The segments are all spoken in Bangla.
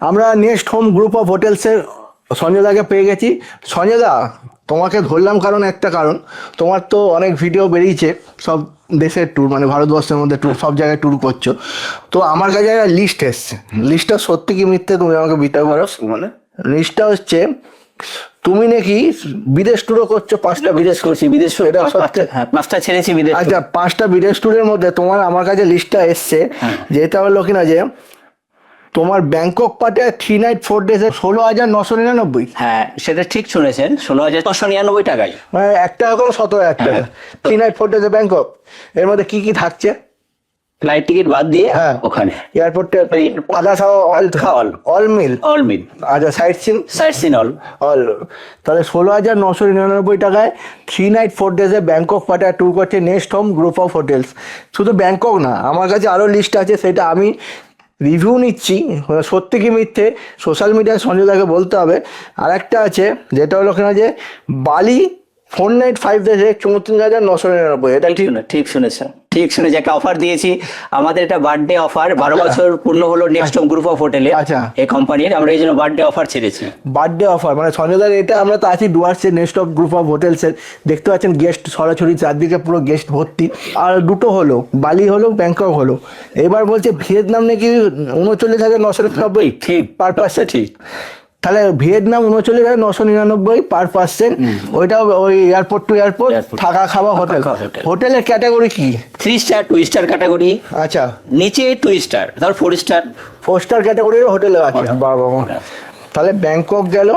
আমরা নেক্সট হোম গ্রুপ অফ হোটেলসের সঞ্জয়দাকে পেয়ে গেছি। সঞ্জয়দা তোমাকে ধরলাম কারণ একটা কারণ। তোমার তো অনেক ভিডিও বেরিয়েছে সব দেশের ট্যুর মানে ভারতবর্ষের মধ্যে ট্যুর সব জায়গায় ট্যুর করছ। তো আমার কাছে একটা লিস্ট এসছে। লিস্টটা সত্যি কি মিথ্যে তুমি আমাকে বিতে পারো মানে? লিস্টটা হচ্ছে তুমি নাকি বিদেশ ট্যুরও করছ পাঁচটা বিদেশ করছি বিদেশ এটা সত্যি? হ্যাঁ পাঁচটা ছেড়েছি বিদেশ আচ্ছা পাঁচটা বিদেশ ট্যুরের মধ্যে তোমার আমার কাছে লিস্টটা এসছে। হ্যাঁ। যেটা হলো কিনা যে তোমার ব্যাংকক পাটে থ্রি নাইট ফোর ডেজে ষোলো হাজার নশো নিরানব্বই। হ্যাঁ সেটা ঠিক শুনেছেন ষোলো হাজার ছশো নিরানব্বই টাকায়। মানে একটা এখন সতেরো হাজার টাকা। থ্রি নাইট ফোর ডেজে ব্যাংকক এর মধ্যে কি কি থাকছে? ফ্লাইট টিকিট বাদ দিয়ে হ্যাঁ। ওখানে। এয়ারপোর্টে আধা সহ all All. All meal all meal আচ্ছা site scene site scene all all তাহলে ষোলো হাজার নশো নিরানব্বই টাকায় থ্রি নাইট ফোর ডেজে ব্যাংকক পাটা ট্যুর করছে next home group of hotels শুধু ব্যাংকক না আমার কাছে আরও লিস্ট আছে সেটা আমি রিভিউ নিচ্ছি সত্যি কি মিথ্যে সোশ্যাল মিডিয়ায় সঞ্জয়দাকে বলতে হবে। আর একটা আছে, যেটা হলো কিনা যে, বালি ফোর নাইট ফাইভ দেশে চৌত্রিশ হাজার নশো নিরানব্বই, এটা ঠিক না ঠিক শুনেছেন। ঠিক শুনেছি একটা অফার দিয়েছি। আমাদের এটা বার্থডে অফার বারো বছর পূর্ণ হলো নেক্সট হোম গ্রুপ অফ হোটেলে আচ্ছা। এই কোম্পানির আমরা এই জন্য বার্থডে অফার ছেড়েছি। বার্থডে অফার মানে সঞ্জয়দার এটা আমরা তো আছি ডুয়ার্সের নেক্সট অফ গ্রুপ অফ হোটেলসের দেখতে পাচ্ছেন গেস্ট সরাসরি চারদিকে পুরো গেস্ট ভর্তি। আর দুটো হলো বালি হলো ব্যাংকক হলো। এবার বলছে ভিয়েতনাম নাকি উনচল্লিশ হাজার নশো নিরানব্বই ঠিক পার পার্সেন্ট ঠিক। তাহলে ভিয়েতনাম উনচল্লিশ হাজার নশো নিরানব্বই পার পার্সেন্ট ওইটা ওই এয়ারপোর্ট টু এয়ারপোর্ট থাকা খাওয়া হোটেল হোটেলের ক্যাটাগরি কি? Three star two star category আচ্ছা। নিচে টু স্টার ধর ফোর স্টার ফোর স্টার ক্যাটাগরির হোটেলে আছে বাবা তাহলে ব্যাংকক গেল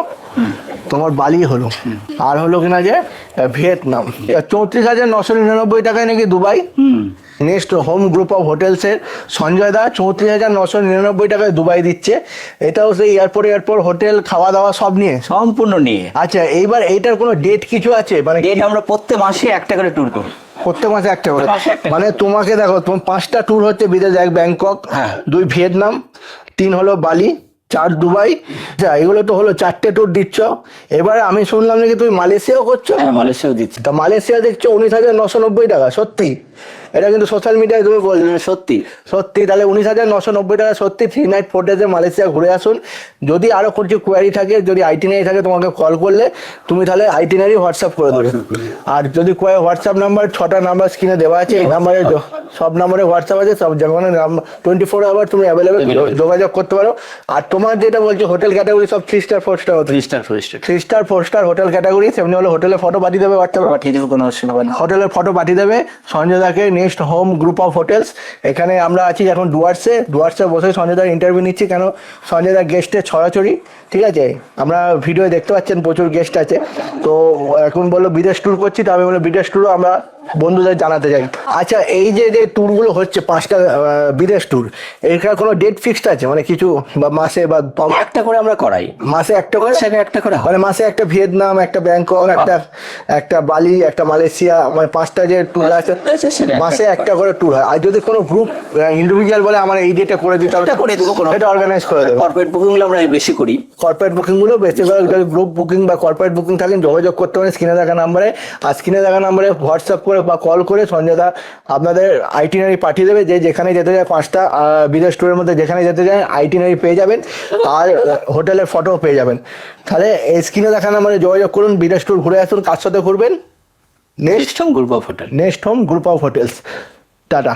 তোমার বালি হলো। আর হলো কিনা যে ভিয়েতনাম। চৌত্রিশ হাজার নশো নিরানব্বই টাকায় নাকি Dubai? Next home group of হোটেলসের Sanjay da চৌত্রিশ হাজার নশো নিরানব্বই টাকায় দুবাই দিচ্ছে। এটাও সেই এয়ারপোর্ট এয়ারপোর্ট হোটেল খাওয়া দাওয়া সব নিয়ে? সম্পূর্ণ নিয়ে। আচ্ছা এইবার এইটার কোনো ডেট কিছু আছে? মানে ডেট আমরা প্রত্যেক মাসে একটা করে ট্যুর করি প্রত্যেক মাসে একটা করে? মানে তোমাকে দেখো তোমার পাঁচটা ট্যুর হচ্ছে বিদেশ এক ব্যাংকক হ্যাঁ। দুই ভিয়েতনাম তিন হলো বালি চার দুবাই। আচ্ছা এগুলো তো হলো চারটে ট্যুর দিচ্ছ। এবারে আমি শুনলাম নাকি তুমি মালয়েশিয়াও করছ? হ্যাঁ মালয়েশিয়াও দিচ্ছি। তা মালয়েশিয়া দেখছ উনিশ হাজার নশো নব্বই টাকা সত্যি? এটা কিন্তু সোশ্যাল মিডিয়ায় তুমি বলছো সত্যি। সত্যি তাহলে উনিশ হাজার নশো নব্বই টাকা সত্যি থ্রি নাইট ফোর ডেজে মালয়েশিয়া ঘুরে আসুন। যদি আরও কিছু কোয়ারি থাকে যদি আইটিনারি থাকে তোমাকে কল করলে তুমি তাহলে আইটিনারি হোয়াটসঅ্যাপ করে দেবে। আর যদি কয়ে হোয়াটসঅ্যাপ নাম্বার ছটা নাম্বার স্ক্রিনে দেওয়া আছে এই নাম্বারে সব নাম্বারে হোয়াটসঅ্যাপ আছে সব যখন টোয়েন্টি ফোর আওয়ার তুমি অ্যাভেলেবেল যোগাযোগ করতে পারো। আর তোমার যেটা বলছো হোটেল ক্যাটাগরি সব three star four star three star four star three star four star hotel category সেমনি হলে হোটেলের ফটো পাঠিয়ে দেবে হোয়াটসঅ্যাপে পাঠিয়ে দেবে কোনো অসুবিধা হবে না। হোটেলের ফটো পাঠিয়ে দেবে সঞ্জয় দাকে next home group of hotels এখানে আমরা আছি এখন ডুয়ার্সে ডুয়ার্সে বসে সঞ্জয় দা ইন্টারভিউ নিচ্ছি, কেন সঞ্জয় দা গেস্টের ছড়াছড়ি, ঠিক আছে? আমরা ভিডিও দেখতে পাচ্ছেন প্রচুর গেস্ট আছে। তো এখন বলল বিদেশ ট্যুর করছি, তো আমি বলল বিদেশ ট্যুরও আমরা বন্ধুদের জানাতে চাই। আচ্ছা এই যে যে ট্যুরগুলো হচ্ছে পাঁচটা বিদেশ ট্যুর এখানে কোনো ডেট ফিক্সড আছে? মানে কিছু বা মাসে বা একটা করে আমরা করাই। মাসে একটা করে? সেটা একটা করে মানে মাসে একটা ভিয়েতনাম একটা ব্যাংকক একটা একটা বালি একটা মালয়েশিয়া মানে পাঁচটা যে ট্যুর আছে মাসে একটা করে ট্যুর হয়। আর যদি কোনো গ্রুপ ইন্ডিভিজুয়াল বলে আমার এই ডেটে করে দিতে হবে এটা করে দেবো কোনো। এটা অর্গানাইজ করে দেবো। কর্পোরেট বুকিংগুলো আমরা বেশি করি। কর্পোরেট বুকিংগুলো বেশিরভাগ গ্রুপ বুকিং বা কর্পোরেট বুকিং থাকেন যোগাযোগ করতে পারেন স্ক্রিনে দেখা নাম্বারে। আর স্ক্রিনে দেখা নাম্বারে হোয়াটসঅ্যাপ করে বা কল করে সঞ্জয়দা আপনাদের আইটিনারি পাঠিয়ে দেবে। যে যেখানে যেতে যায় পাঁচটা বিদেশ ট্যুরের মধ্যে যেখানে যেতে যায় আইটিনারি পেয়ে যাবেন আর হোটেলের ফটোও পেয়ে যাবেন। তাহলে এই স্ক্রিনে দেখানো নাম্বারে যোগাযোগ করুন বিদেশ ট্যুর ঘুরে আসুন কার সাথে ঘুরবেন? Next home group of hotel next home group of hotels tata